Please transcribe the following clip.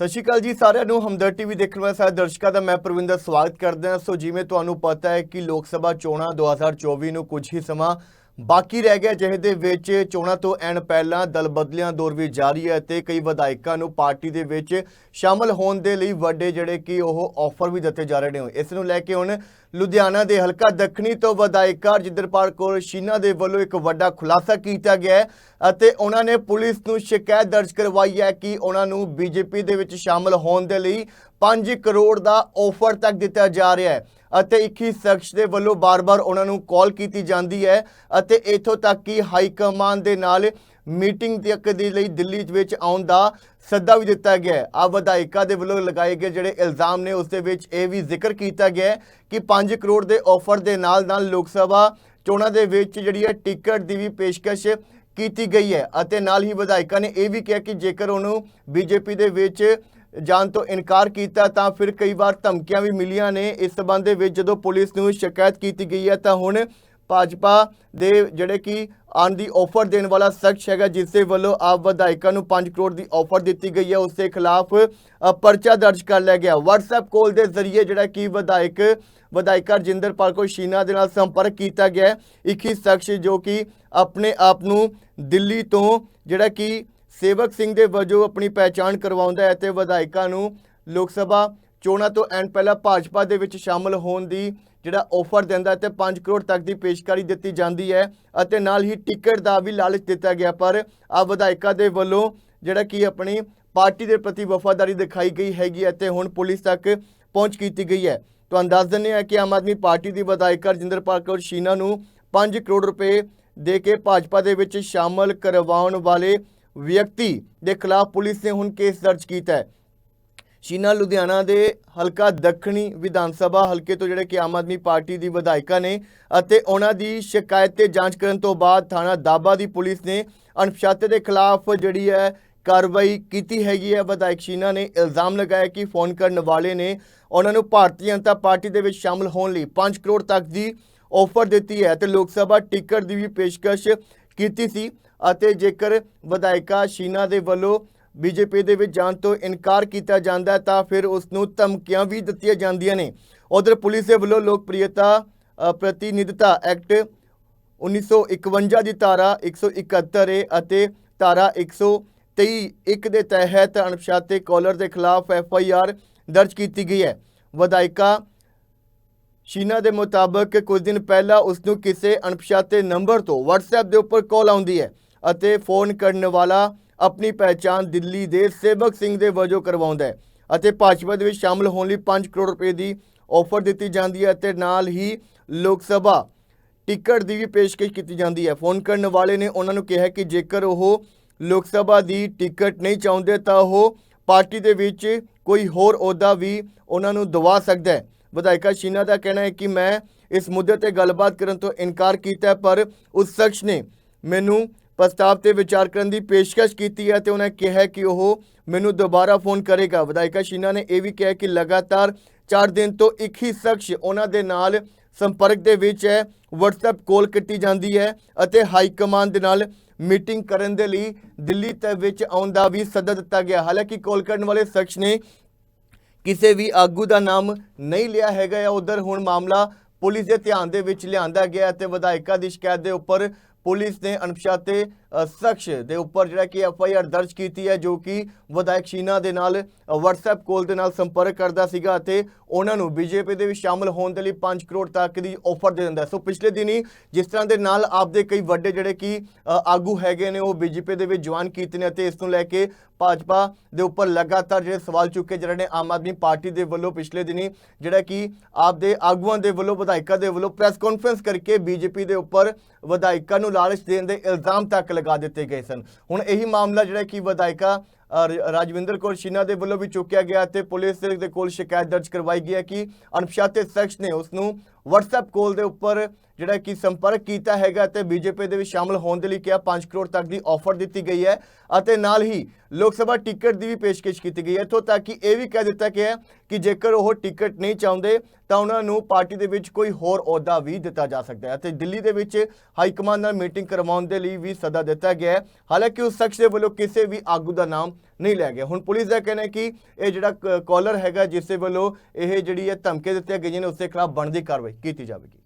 ਸਤਿ ਸ਼੍ਰੀ ਅਕਾਲ ਜੀ, ਸਾਰਿਆਂ ਨੂੰ ਹਮਦਰ ਟੀਵੀ ਦੇਖਣ ਵਾਲੇ ਸਾਰੇ ਦਰਸ਼ਕਾਂ ਦਾ ਮੈਂ ਪ੍ਰਵਿੰਦਰ ਸਵਾਗਤ ਕਰਦਾ ਹਾਂ। ਸੋ ਜਿਵੇਂ ਤੁਹਾਨੂੰ ਪਤਾ ਹੈ ਕਿ ਲੋਕ ਸਭਾ ਚੋਣਾਂ 2024 ਨੂੰ ਕੁਝ ਹੀ ਸਮਾਂ ਬਾਕੀ ਰਹਿ ਗਿਆ ਜਿਹੇ ਦੇ ਵਿੱਚ ਚੋਣਾਂ ਤੋਂ ਐਨ ਪਹਿਲਾਂ ਦਲ ਬਦਲਿਆਂ ਦੌਰ ਵੀ ਜਾਰੀ ਹੈ ਤੇ ਕਈ ਵਿਧਾਇਕਾਂ ਨੂੰ ਪਾਰਟੀ ਦੇ ਵਿੱਚ ਸ਼ਾਮਲ ਹੋਣ ਦੇ ਲਈ ਵੱਡੇ ਜਿਹੜੇ ਕਿ ਉਹ ਆਫਰ ਵੀ ਦਿੱਤੇ ਜਾ ਰਹੇ ਨੇ। ਇਸ ਨੂੰ ਲੈ ਕੇ ਹੁਣ ਲੁਧਿਆਣਾ ਦੇ ਹਲਕਾ ਦੱਖਣੀ ਤੋਂ ਵਿਧਾਇਕਾ ਜਿੰਦਰਪਾਲ ਕੌਰ ਸ਼ੀਨਾ ਦੇ ਵੱਲੋਂ ਇੱਕ ਵੱਡਾ ਖੁਲਾਸਾ ਕੀਤਾ ਗਿਆ ਹੈ ਅਤੇ ਉਹਨਾਂ ਨੇ ਪੁਲਿਸ ਨੂੰ ਸ਼ਿਕਾਇਤ ਦਰਜ ਕਰਵਾਈ ਹੈ ਕਿ ਉਹਨਾਂ ਨੂੰ ਬੀਜੇਪੀ ਦੇ ਵਿੱਚ ਸ਼ਾਮਲ ਹੋਣ ਦੇ ਲਈ 5 ਕਰੋੜ ਦਾ ਆਫਰ ਤੱਕ ਦਿੱਤਾ ਜਾ ਰਿਹਾ ਹੈ ਅਤੇ ਇੱਕ ਹੀ ਸ਼ਖਸ ਦੇ ਵੱਲੋਂ ਬਾਰ-ਬਾਰ ਉਹਨਾਂ ਨੂੰ ਕਾਲ ਕੀਤੀ ਜਾਂਦੀ ਹੈ ਅਤੇ ਇਥੋਂ ਤੱਕ ਕਿ ਹਾਈ ਕਮਾਂਡ ਦੇ ਨਾਲ ਮੀਟਿੰਗ ਤੱਕ ਦੇ ਲਈ ਦਿੱਲੀ ਵਿੱਚ ਆਉਣ ਦਾ ਸੱਦਾ ਵੀ ਦਿੱਤਾ ਗਿਆ ਹੈ। ਆ ਵਿਧਾਇਕਾ ਦੇ ਵੱਲੋਂ ਲਗਾਏ ਗਏ ਜਿਹੜੇ ਇਲਜ਼ਾਮ ਨੇ, ਉਸ ਦੇ ਵਿੱਚ ਇਹ ਵੀ ਜ਼ਿਕਰ ਕੀਤਾ ਗਿਆ ਕਿ 5 ਕਰੋੜ ਦੇ ਆਫਰ ਦੇ ਨਾਲ ਨਾਲ ਲੋਕ ਸਭਾ ਚੋਣਾਂ ਦੇ ਵਿੱਚ ਜਿਹੜੀ ਹੈ ਟਿਕਟ ਦੀ ਵੀ ਪੇਸ਼ਕਸ਼ ਕੀਤੀ ਗਈ ਹੈ ਅਤੇ ਨਾਲ ਹੀ ਵਿਧਾਇਕਾਂ ਨੇ ਇਹ ਵੀ ਕਿਹਾ ਕਿ ਜੇਕਰ ਉਹਨੂੰ ਬੀਜੇਪੀ ਦੇ ਵਿੱਚ ਜਾਣ ਤੋਂ ਇਨਕਾਰ ਕੀਤਾ, ਤਾਂ ਫਿਰ ਕਈ ਵਾਰ ਧਮਕੀਆਂ ਵੀ ਮਿਲੀਆਂ ਨੇ ਇਸ ਸਬੰਧ ਦੇ ਵਿੱਚ ਜਦੋਂ ਪੁਲਿਸ ਨੂੰ ਸ਼ਿਕਾਇਤ ਕੀਤੀ ਗਈ ਹੈ, ਤਾਂ ਹੁਣ ਭਾਜਪਾ ਦੇ ਜਿਹੜੇ ਕਿ ਆਉਣ ਦੀ ਆਫਰ ਦੇਣ ਵਾਲਾ ਸ਼ਖਸ ਹੈਗਾ ਜਿਸ ਦੇ ਵੱਲੋਂ ਆਪ ਵਿਧਾਇਕਾਂ ਨੂੰ 5 ਕਰੋੜ ਦੀ ਆਫਰ ਦਿੱਤੀ ਗਈ ਹੈ ਉਸ ਦੇ ਖਿਲਾਫ ਪਰਚਾ ਦਰਜ ਕਰ ਲਿਆ ਗਿਆ WhatsApp ਕਾਲ ਦੇ ਜ਼ਰੀਏ ਜਿਹੜਾ ਕਿ ਵਿਧਾਇਕ, ਵਿਧਾਇਕਾ ਰਜਿੰਦਰਪਾਲ ਕੌਰ ਸ਼ੀਨਾ ਦੇ ਨਾਲ ਸੰਪਰਕ ਕੀਤਾ ਗਿਆ ਹੈ। ਇੱਕ ਹੀ ਸ਼ਖਸ ਜੋ ਕਿ ਆਪਣੇ ਆਪ ਨੂੰ ਦਿੱਲੀ ਤੋਂ ਜਿਹੜਾ ਕਿ ਸੇਵਕ ਸਿੰਘ ਦੇ ਵਜੋਂ ਆਪਣੀ ਪਹਿਚਾਣ ਕਰਵਾਉਂਦਾ ਹੈ ਤੇ ਵਿਧਾਇਕਾਂ ਨੂੰ ਲੋਕ ਸਭਾ ਚੋਣਾਂ ਤੋਂ ਐਨ ਪਹਿਲਾਂ ਭਾਜਪਾ ਦੇ ਵਿੱਚ ਸ਼ਾਮਲ ਹੋਣ ਦੀ ਜਿਹੜਾ ਆਫਰ ਦਿੰਦਾ ਹੈ ਤੇ 5 ਕਰੋੜ ਤੱਕ ਦੀ ਪੇਸ਼ਕਾਰੀ ਦਿੱਤੀ ਜਾਂਦੀ ਹੈ ਅਤੇ ਨਾਲ ਹੀ ਟਿਕਟ ਦਾ ਵੀ ਲਾਲਚ ਦਿੱਤਾ ਗਿਆ। ਪਰ ਆ ਵਿਧਾਇਕਾਂ ਦੇ ਵੱਲੋਂ ਜਿਹੜਾ ਕਿ ਆਪਣੀ ਪਾਰਟੀ ਦੇ ਪ੍ਰਤੀ ਵਫਾਦਾਰੀ ਦਿਖਾਈ ਗਈ ਹੈਗੀ ਅਤੇ ਹੁਣ ਪੁਲਿਸ ਤੱਕ ਪਹੁੰਚ ਕੀਤੀ ਗਈ ਹੈ। ਤੁਹਾਨੂੰ ਦੱਸ ਦਿੰਦੇ ਹਾਂ ਕਿ ਆਮ ਆਦਮੀ ਪਾਰਟੀ ਦੀ ਵਿਧਾਇਕਾ ਰਜਿੰਦਰਪਾਲ ਕੌਰ ਸ਼ੀਨਾ ਨੂੰ 5 ਕਰੋੜ ਰੁਪਏ ਦੇ ਕੇ ਭਾਜਪਾ ਦੇ ਵਿੱਚ ਸ਼ਾਮਲ ਕਰਵਾਉਣ ਵਾਲੇ ਵਿਅਕਤੀ ਦੇ ਖਿਲਾਫ ਪੁਲਿਸ ਨੇ ਹੁਣ ਕੇਸ ਦਰਜ ਕੀਤਾ ਹੈ। ਸ਼ੀਨਾ ਲੁਧਿਆਣਾ ਦੇ ਹਲਕਾ ਦੱਖਣੀ ਵਿਧਾਨ ਸਭਾ ਹਲਕੇ ਤੋਂ ਜਿਹੜੇ ਕਿ ਆਮ ਆਦਮੀ ਪਾਰਟੀ ਦੀ ਵਿਧਾਇਕਾ ਨੇ ਅਤੇ ਉਹਨਾਂ ਦੀ ਸ਼ਿਕਾਇਤ ਤੇ ਜਾਂਚ ਕਰਨ ਤੋਂ ਬਾਅਦ ਥਾਣਾ ਦਾਬਾ ਦੀ ਪੁਲਿਸ ਨੇ ਅਣਪਛਾਤੇ ਦੇ ਖਿਲਾਫ ਜਿਹੜੀ ਹੈ ਕਾਰਵਾਈ ਕੀਤੀ ਹੈਗੀ ਹੈ। ਵਿਧਾਇਕ ਸ਼ੀਨਾ ਨੇ ਇਲਜ਼ਾਮ ਲਗਾਇਆ ਕਿ ਫੋਨ ਕਰਨ ਵਾਲੇ ਨੇ ਉਹਨਾਂ ਨੂੰ ਭਾਰਤੀ ਜਨਤਾ ਪਾਰਟੀ ਦੇ ਵਿੱਚ ਸ਼ਾਮਲ ਹੋਣ ਲਈ 5 ਕਰੋੜ ਤੱਕ ਦੀ ਆਫਰ ਦਿੱਤੀ ਹੈ ਤੇ ਲੋਕ ਸਭਾ ਟਿਕਟ ਦੀ ਵੀ ਪੇਸ਼ਕਸ਼ ਕੀਤੀ ਸੀ ਅਤੇ ਜੇਕਰ ਵਿਧਾਇਕਾ ਸ਼ੀਨਾ ਦੇ ਵੱਲੋਂ ਬੀਜੇਪੀ ਦੇ ਵਿੱਚ ਜਾਣ ਤੋਂ ਇਨਕਾਰ ਕੀਤਾ ਜਾਂਦਾ ਤਾਂ ਫਿਰ ਉਸ ਨੂੰ ਧਮਕੀਆਂ ਵੀ ਦਿੱਤੀਆਂ ਜਾਂਦੀਆਂ ਨੇ। ਉਧਰ ਪੁਲਿਸ ਦੇ ਵੱਲੋਂ ਲੋਕਪ੍ਰਿਯਤਾ ਪ੍ਰਤੀਨਿਧਤਾ ਐਕਟ 1951 ਦੀ ਧਾਰਾ 171 ਏ ਅਤੇ ਧਾਰਾ 123 ਇੱਕ ਦੇ ਤਹਿਤ ਅਣਪਛਾਤੇ ਕਾਲਰ ਦੇ ਖਿਲਾਫ ਐਫ ਆਈ ਆਰ ਦਰਜ ਕੀਤੀ ਗਈ ਹੈ। ਵਿਧਾਇਕਾ ਸ਼ੀਨਾ ਦੇ ਮੁਤਾਬਕ ਕੁਝ ਦਿਨ ਪਹਿਲਾਂ ਉਸ ਨੂੰ ਕਿਸੇ ਅਣਪਛਾਤੇ ਨੰਬਰ ਤੋਂ WhatsApp ਦੇ ਉੱਪਰ ਕਾਲ ਆਉਂਦੀ ਹੈ ਅਤੇ ਫੋਨ ਕਰਨ ਵਾਲਾ ਆਪਣੀ ਪਹਿਚਾਣ ਦਿੱਲੀ ਦੇ ਸੇਵਕ ਸਿੰਘ ਦੇ ਵਜੋਂ ਕਰਵਾਉਂਦਾ ਹੈ ਅਤੇ ਭਾਜਪਾ ਦੇ ਵਿੱਚ ਸ਼ਾਮਲ ਹੋਣ ਲਈ 5 ਕਰੋੜ ਰੁਪਏ ਦੀ ਆਫਰ ਦਿੱਤੀ ਜਾਂਦੀ ਹੈ ਅਤੇ ਨਾਲ ਹੀ ਲੋਕ ਸਭਾ ਟਿਕਟ ਦੀ ਵੀ ਪੇਸ਼ਕਸ਼ ਕੀਤੀ ਜਾਂਦੀ ਹੈ। ਫੋਨ ਕਰਨ ਵਾਲੇ ਨੇ ਉਹਨਾਂ ਨੂੰ ਕਿਹਾ ਕਿ ਜੇਕਰ ਉਹ ਲੋਕ ਸਭਾ ਦੀ ਟਿਕਟ ਨਹੀਂ ਚਾਹੁੰਦੇ ਤਾਂ ਉਹ ਪਾਰਟੀ ਦੇ ਵਿੱਚ ਕੋਈ ਹੋਰ ਅਹੁਦਾ ਵੀ ਉਹਨਾਂ ਨੂੰ ਦਵਾ ਸਕਦਾ ਹੈ। ਵਿਧਾਇਕਾ ਸ਼ੀਨਾ ਦਾ ਕਹਿਣਾ ਹੈ ਕਿ ਮੈਂ ਇਸ ਮੁੱਦੇ ਤੇ ਗੱਲਬਾਤ ਕਰਨ ਤੋਂ ਇਨਕਾਰ ਕੀਤਾ ਪਰ ਉਸ ਸ਼ਖਸ ਨੇ ਮੈਨੂੰ ਪ੍ਰਸਤਾਵ ਤੇ ਵਿਚਾਰ ਕਰਨ ਦੀ ਪੇਸ਼ਕਸ਼ ਕੀਤੀ ਹੈ ਤੇ ਉਹਨੇ ਕਿਹਾ ਕਿ ਉਹ ਮੈਨੂੰ ਦੁਬਾਰਾ ਫੋਨ ਕਰੇਗਾ। ਵਿਧਾਇਕਾ ਸ਼ੀਨਾ ਨੇ ਇਹ ਵੀ ਕਿਹਾ ਕਿ ਲਗਾਤਾਰ 4 ਦਿਨ ਤੋਂ ਇੱਕ ਹੀ ਸ਼ਖਸ ਉਹਨਾਂ ਦੇ ਨਾਲ ਸੰਪਰਕ ਦੇ ਵਿੱਚ ਹੈ, WhatsApp ਕਾਲ ਕੀਤੀ ਜਾਂਦੀ ਹੈ ਅਤੇ ਹਾਈ ਕਮਾਂਡ ਦੇ ਨਾਲ ਮੀਟਿੰਗ ਕਰਨ ਦੇ ਲਈ ਦਿੱਲੀ ਤੱਕ ਵਿੱਚ ਆਉਣ ਦਾ ਵੀ ਸੱਦਾ ਦਿੱਤਾ ਗਿਆ। ਹਾਲਾਂਕਿ ਕਾਲ ਕਰਨ ਵਾਲੇ ਸ਼ਖਸ ਨੇ ਕਿਸੇ ਵੀ ਆਗੂ ਦਾ ਨਾਮ ਨਹੀਂ ਲਿਆ ਹੈਗਾ ਜਾਂ ਉਧਰ ਹੁਣ ਮਾਮਲਾ ਪੁਲਿਸ ਦੇ ਧਿਆਨ ਦੇ ਵਿੱਚ ਲਿਆਂਦਾ ਗਿਆ ਤੇ ਵਿਧਾਇਕਾਂ ਦੀ ਸ਼ਿਕਾਇਤ ਦੇ ਉੱਪਰ ਪੁਲਿਸ ਨੇ ਅਣਪਛਾਤੇ ਸ਼ਖਸ ਦੇ ਉੱਪਰ ਜਿਹੜਾ ਕਿ ਐਫ ਆਈ ਆਰ ਦਰਜ ਕੀਤੀ ਹੈ ਜੋ ਕਿ ਵਿਧਾਇਕ ਸ਼ੀਨਾ ਦੇ ਨਾਲ ਅ, WhatsApp ਕਾਲ ਦੇ ਨਾਲ ਸੰਪਰਕ ਕਰਦਾ ਸੀਗਾ ਅਤੇ ਉਹਨਾਂ ਨੂੰ ਬੀਜੇਪੀ ਦੇ ਵਿੱਚ ਸ਼ਾਮਲ ਹੋਣ ਦੇ ਲਈ 5 ਕਰੋੜ ਤੱਕ ਦੀ ਆਫਰ ਦੇ ਦਿੰਦਾ। ਸੋ ਪਿਛਲੇ ਦਿਨੀ ਜਿਸ ਤਰ੍ਹਾਂ ਦੇ ਨਾਲ ਆਪਦੇ ਕਈ ਵੱਡੇ ਜਿਹੜੇ ਕਿ ਆਗੂ ਹੈਗੇ ਨੇ ਉਹ ਬੀਜੇਪੀ ਦੇ ਵਿੱਚ ਜੁਆਇਨ ਕੀਤੇ ਨੇ ਅਤੇ ਇਸ ਨੂੰ ਲੈ ਕੇ ਭਾਜਪਾ ਦੇ ਉੱਪਰ ਲਗਾਤਾਰ ਜਿਹੜੇ ਸਵਾਲ ਚੁੱਕੇ ਜਿਹੜੇ ਨੇ ਆਮ ਆਦਮੀ ਪਾਰਟੀ ਦੇ ਵੱਲੋਂ ਪਿਛਲੇ ਦਿਨੀ ਜਿਹੜਾ ਕਿ ਆਪਦੇ ਆਗੂਆਂ ਦੇ ਵੱਲੋਂ ਵਿਧਾਇਕਾਂ ਦੇ ਵੱਲੋਂ ਪ੍ਰੈਸ ਕਾਨਫਰੰਸ ਕਰਕੇ ਬੀਜੇਪੀ ਦੇ ਉੱਪਰ ਵਿਧਾਇਕਾਂ ਨੂੰ ਲਾਲਚ ਦੇਣ ਦੇ ਇਲਜ਼ਾਮ ਤੱਕ ਲਗਾ ਦਿੱਤੇ ਗਏ ਸਨ। ਹੁਣ ਇਹੀ ਮਾਮਲਾ ਜਿਹੜਾ ਕਿ ਵਿਧਾਇਕਾ ਰਾਜਵਿੰਦਰ ਕੌਰ ਸ਼ੀਨਾ ਦੇ ਵੱਲੋਂ ਵੀ ਚੁੱਕਿਆ ਗਿਆ ਤੇ ਪੁਲਿਸ ਦੇ ਕੋਲ ਸ਼ਿਕਾਇਤ ਦਰਜ ਕਰਵਾਈ ਗਈ ਹੈ ਕਿ ਅਣਪਛਾਤੇ ਸ਼ਖਸ ਨੇ ਉਸ ਨੂੰ WhatsApp ਕਾਲ ਦੇ ਉੱਪਰ ਜਿਹੜਾ ਕਿ ਸੰਪਰਕ ਕੀਤਾ ਹੈਗਾ ਤੇ ਬੀਜੇਪੀ ਦੇ ਵਿੱਚ ਸ਼ਾਮਲ ਹੋਣ ਦੇ ਲਈ ਕਿਹਾ 5 ਕਰੋੜ ਤੱਕ ਦੀ ਆਫਰ ਦਿੱਤੀ ਗਈ ਹੈ ਅਤੇ ਨਾਲ ਹੀ ਲੋਕ ਸਭਾ ਟਿਕਟ ਦੀ ਵੀ ਪੇਸ਼ਕਸ਼ ਕੀਤੀ ਗਈ ਹੈ। ਇੱਥੋਂ ਤੱਕ ਕਿ ਇਹ ਵੀ ਕਹਿ ਦਿੱਤਾ ਗਿਆ ਹੈ ਕਿ ਜੇਕਰ ਉਹ ਟਿਕਟ ਨਹੀਂ ਚਾਹੁੰਦੇ ਤਾਂ ਉਹਨਾਂ ਨੂੰ ਪਾਰਟੀ ਦੇ ਵਿੱਚ ਕੋਈ ਹੋਰ ਅਹੁਦਾ ਵੀ ਦਿੱਤਾ ਜਾ ਸਕਦਾ ਹੈ ਅਤੇ ਦਿੱਲੀ ਦੇ ਵਿੱਚ ਹਾਈ ਕਮਾਂਡ ਨਾਲ ਮੀਟਿੰਗ ਕਰਵਾਉਣ ਦੇ ਲਈ ਵੀ ਸੱਦਾ ਦਿੱਤਾ ਗਿਆ ਹੈ। ਹਾਲਾਂਕਿ ਉਸ ਸ਼ਖਸ ਦੇ ਵੱਲੋਂ ਕਿਸੇ ਵੀ ਆਗੂ ਦਾ ਨਾਮ ਨਹੀਂ ਲਿਆ ਗਿਆ ਹੁਣ ਪੁਲਿਸ ਦਾ ਕਹਿਣਾ ਹੈ ਕਿ ਇਹ ਜਿਹੜਾ ਕਾਲਰ ਹੈਗਾ, ਜਿਸ ਦੇ ਵੱਲੋਂ ਇਹ ਜਿਹੜੀ ਹੈ ਧਮਕੀ ਦਿੱਤੀਆਂ ਗਈਆਂ ਨੇ ਉਸ ਦੇ ਖਿਲਾਫ ਬਣਦੀ ਕਾਰਵਾਈ ਕੀਤੀ ਜਾਵੇਗੀ।